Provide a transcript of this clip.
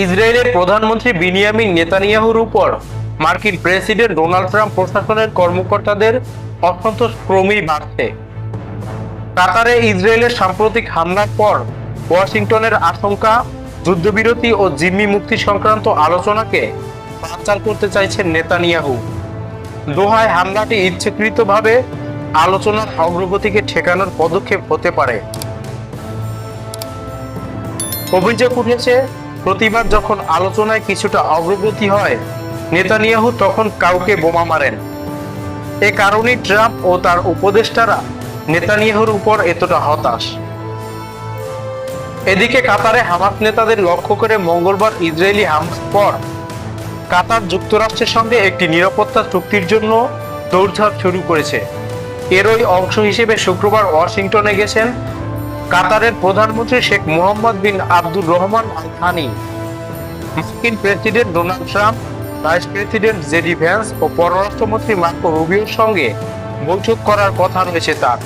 ইসরায়েলের প্রধানমন্ত্রী বিনিয়ামিন নেতানিয়াহুর উপর মার্কিন প্রেসিডেন্ট ডোনাল্ড ট্রাম্প প্রশাসনের কর্মকর্তাদের অসন্তোষ ক্রমেই বাড়ছে। কাতারে ইসরায়েলের সাম্প্রতিক হামলার পর ওয়াশিংটনের আশঙ্কা, যুদ্ধবিরতি ও জিম্মি মুক্তি সংক্রান্ত আলোচনাকে বানচাল করতে চাইছেন নেতানিয়াহু। দোহায় হামলাটি ইচ্ছাকৃতভাবে আলোচনার অগ্রগতিকে ঠেকানোর পদক্ষেপ হতে পারে। অভিযোগ উঠেছে প্রতিবার যখন আলোচনায় কিছুটা অগ্রগতি হয়, নেতানিয়াহু তখন কাউকে বোমা মারেন। এ কারণেই ট্রাম্প ও তার উপদেষ্টারা নেতানিয়াহুর উপর এতটা হতাশ। এদিকে কাতারে হামাস নেতাদের লক্ষ্য করে মঙ্গলবার ইসরায়েলি হামলার পর কাতার যুক্তরাষ্ট্রের সঙ্গে একটি নিরাপত্তা চুক্তির জন্য দৌড়ঝাঁপ শুরু করেছে। এরই অংশ হিসেবে শুক্রবার ওয়াশিংটনে গেছেন কাতারের প্রধানমন্ত্রী Sheikh Mohammed bin Abdur Rahman Al Thani মার্কিন president Donald Trump, vice president JD Vance ও পররাষ্ট্রমন্ত্রী মার্কো রুবিওর সঙ্গে বৈঠক করার কথা রয়েছে তার।